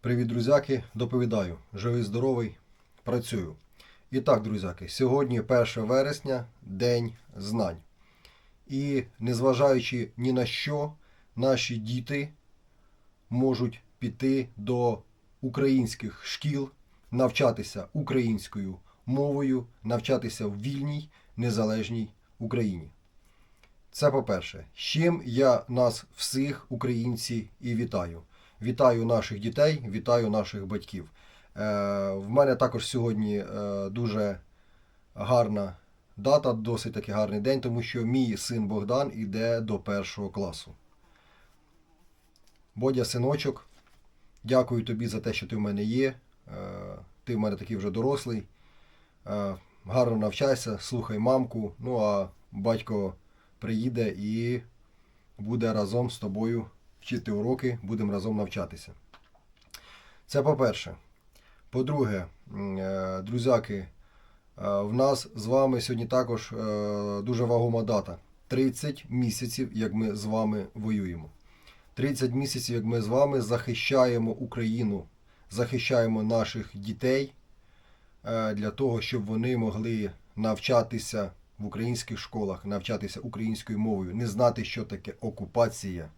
Привіт, друзяки! Доповідаю. Живий, здоровий, працюю. І так, друзяки, сьогодні 1 вересня, День знань. І незважаючи ні на що, наші діти можуть піти до українських шкіл, навчатися українською мовою, навчатися в вільній, незалежній Україні. Це по-перше. З чим я нас всіх, українці, і вітаю. Вітаю наших дітей, вітаю наших батьків. Е, в мене також сьогодні е, дуже гарна дата, досить таки гарний день, тому що мій син Богдан іде до першого класу. Бодя, синочок, дякую тобі за те, що ти в мене є. Е, ти в мене такий вже дорослий. Гарно навчайся, слухай мамку. Ну а батько приїде і буде разом з тобою вчити уроки, будемо разом навчатися. Це по-перше. По-друге, е, друзяки, е, в нас з вами сьогодні також е, дуже вагома дата. 30 місяців, як ми з вами воюємо. 30 місяців, як ми з вами захищаємо Україну, захищаємо наших дітей для того, щоб вони могли навчатися в українських школах, навчатися українською мовою, не знати, що таке окупація,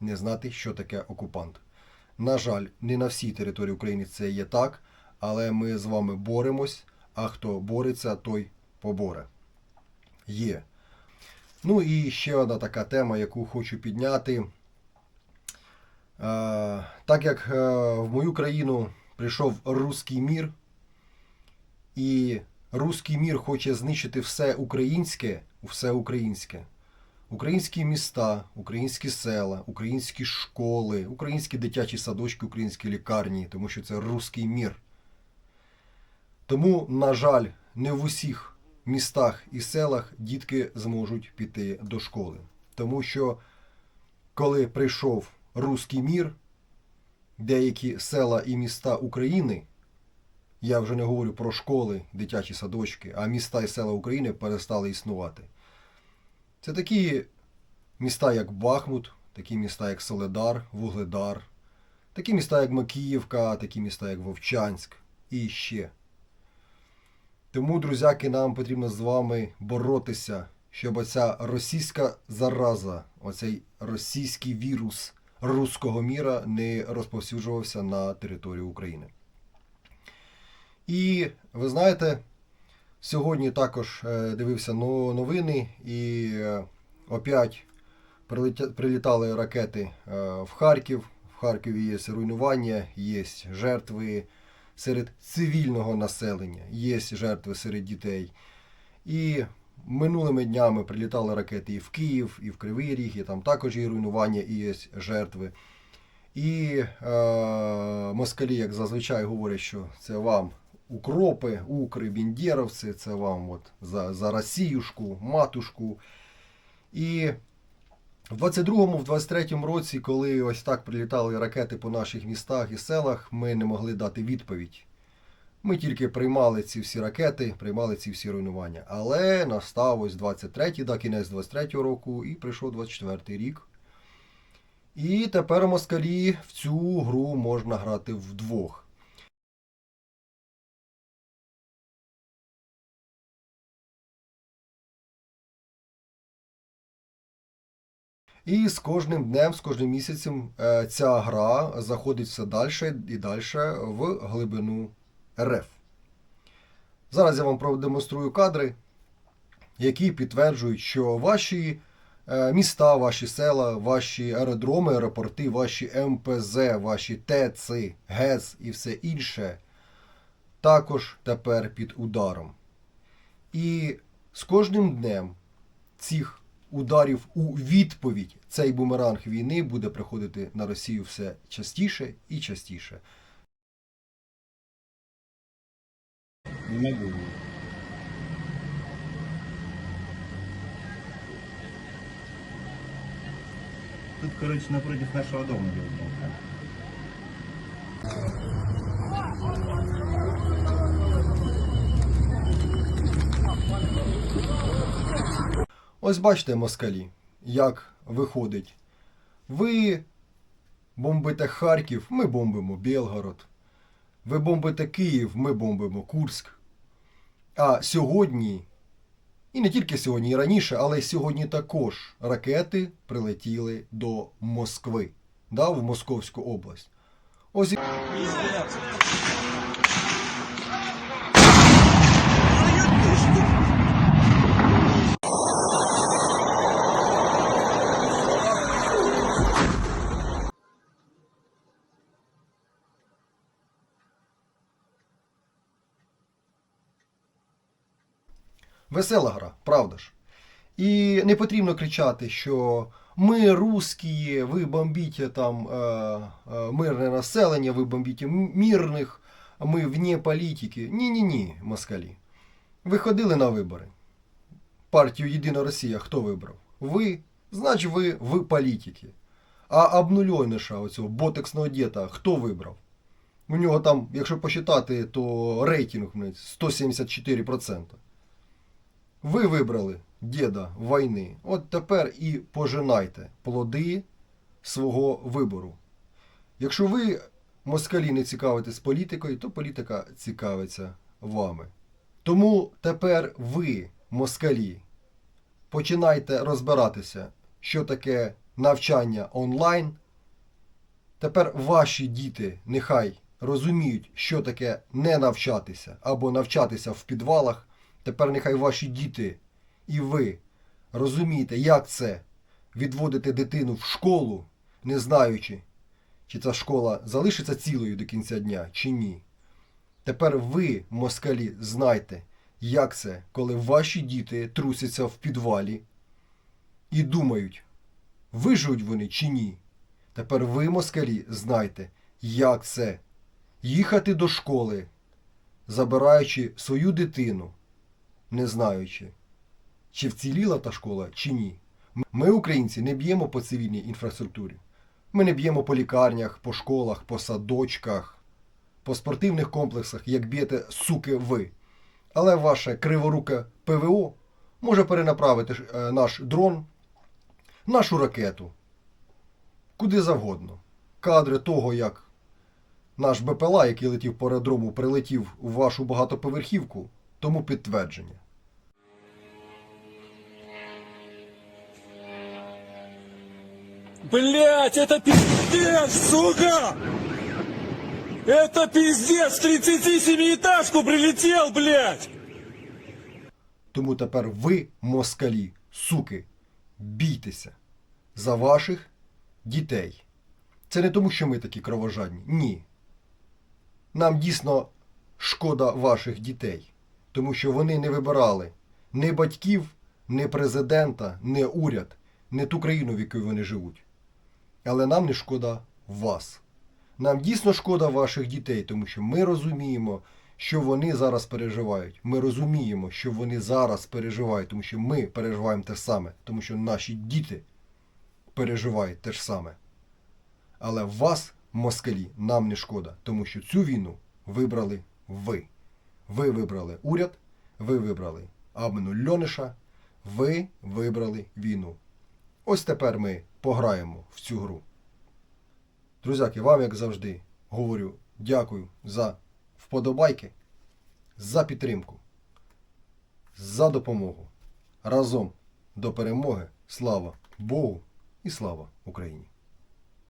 не знати, що таке окупант. На жаль, не на всій території України це є так, але ми з вами боремось, а хто бореться, той поборе. Є. Ну і ще одна така тема, яку хочу підняти. Е, так як е, в мою країну прийшов руський мір, і руський мір хоче знищити все українське, все українське. Українські міста, українські села, українські школи, українські дитячі садочки, українські лікарні, тому що це руський мір. Тому, на жаль, не в усіх містах і селах дітки зможуть піти до школи. Тому що, коли прийшов руський мір, деякі села і міста України, я вже не говорю про школи, дитячі садочки, а міста і села України перестали існувати. Це такі міста, як Бахмут, такі міста, як Соледар, Вугледар, такі міста, як Макіївка, такі міста, як Вовчанськ і ще. Тому, друзяки, нам потрібно з вами боротися, щоб оця російська зараза, оцей російський вірус руського міра не розповсюджувався на територію України. І ви знаєте, Сьогодні також е, дивився новини і е, опять прилітали ракети е, в Харків. В Харкові є руйнування, є жертви серед цивільного населення, є жертви серед дітей. І минулими днями прилітали ракети і в Київ, і в Кривий Ріг, і там також є руйнування, і є жертви. І е, москалі, як зазвичай, говорять, що це вам укропи, укри, біндєровці, це вам от за, за Росіюшку, матушку. І в 22-му, в 23-му році, коли ось так прилітали ракети по наших містах і селах, ми не могли дати відповідь. Ми тільки приймали ці всі ракети, приймали ці всі руйнування. Але настав ось 23-й, да, кінець 23-го року, і прийшов 24-й рік. І тепер москалі в цю гру можна грати вдвох. І з кожним днем, з кожним місяцем е, ця гра заходить все далі і далі в глибину РФ. Зараз я вам продемонструю кадри, які підтверджують, що ваші е, міста, ваші села, ваші аеродроми, аеропорти, ваші МПЗ, ваші ТЕЦ, ГЕС і все інше також тепер під ударом. І з кожним днем цих ударів у відповідь цей бумеранг війни буде приходити на Росію все частіше і частіше. Тут, короче, напротив нашего дома был. Ось бачите, москалі, як виходить. Ви бомбите Харків, ми бомбимо Білгород. Ви бомбите Київ, ми бомбимо Курськ. А сьогодні, і не тільки сьогодні, і раніше, але й сьогодні також ракети прилетіли до Москви, да, в Московську область. Ось і- весела гра, правда ж? І не потрібно кричати, що ми русські, ви бомбіть там е, е, мирне населення, ви бомбіть мирних, ми вне політики. Ні-ні-ні, москалі. Ви ходили на вибори. Партію Єдина Росія хто вибрав? Ви, значить ви в політики. А обнульойниша оцього ботексного діта хто вибрав? У нього там, якщо посчитати, то рейтинг 174%. Ви вибрали діда війни. От тепер і пожинайте плоди свого вибору. Якщо ви, москалі, не цікавитесь політикою, то політика цікавиться вами. Тому тепер ви, москалі, починайте розбиратися, що таке навчання онлайн. Тепер ваші діти нехай розуміють, що таке не навчатися або навчатися в підвалах. Тепер нехай ваші діти і ви розумієте, як це відводити дитину в школу, не знаючи, чи ця школа залишиться цілою до кінця дня, чи ні. Тепер ви, москалі, знайте, як це, коли ваші діти трусяться в підвалі і думають, виживуть вони чи ні. Тепер ви, москалі, знайте, як це їхати до школи, забираючи свою дитину, не знаючи, чи вціліла та школа, чи ні. Ми, українці, не б'ємо по цивільній інфраструктурі. Ми не б'ємо по лікарнях, по школах, по садочках, по спортивних комплексах, як б'єте, суки, ви. Але ваше криворуке ПВО може перенаправити е, наш дрон, нашу ракету, куди завгодно. Кадри того, як наш БПЛА, який летів по аеродрому, прилетів у вашу багатоповерхівку, тому підтвердження. Блять, это пиздец, сука! Это пиздец, в 37-этажку прилетел, блять! Тому тепер ви, москалі, суки, бійтеся за ваших дітей. Це не тому, що ми такі кровожадні. Ні. Нам дійсно шкода ваших дітей, тому що вони не вибирали ні батьків, ні президента, ні уряд, ні ту країну, в якій вони живуть. Але нам не шкода вас. Нам дійсно шкода ваших дітей, тому що ми розуміємо, що вони зараз переживають. Ми розуміємо, що вони зараз переживають, тому що ми переживаємо те саме, тому що наші діти переживають те ж саме. Але вас, москалі, нам не шкода, тому що цю війну вибрали ви. Ви вибрали уряд, ви вибрали Абну Льониша, ви вибрали війну. Ось тепер ми пограємо в цю гру. Друзяки, вам, як завжди, говорю дякую за вподобайки, за підтримку, за допомогу. Разом до перемоги. Слава Богу і слава Україні!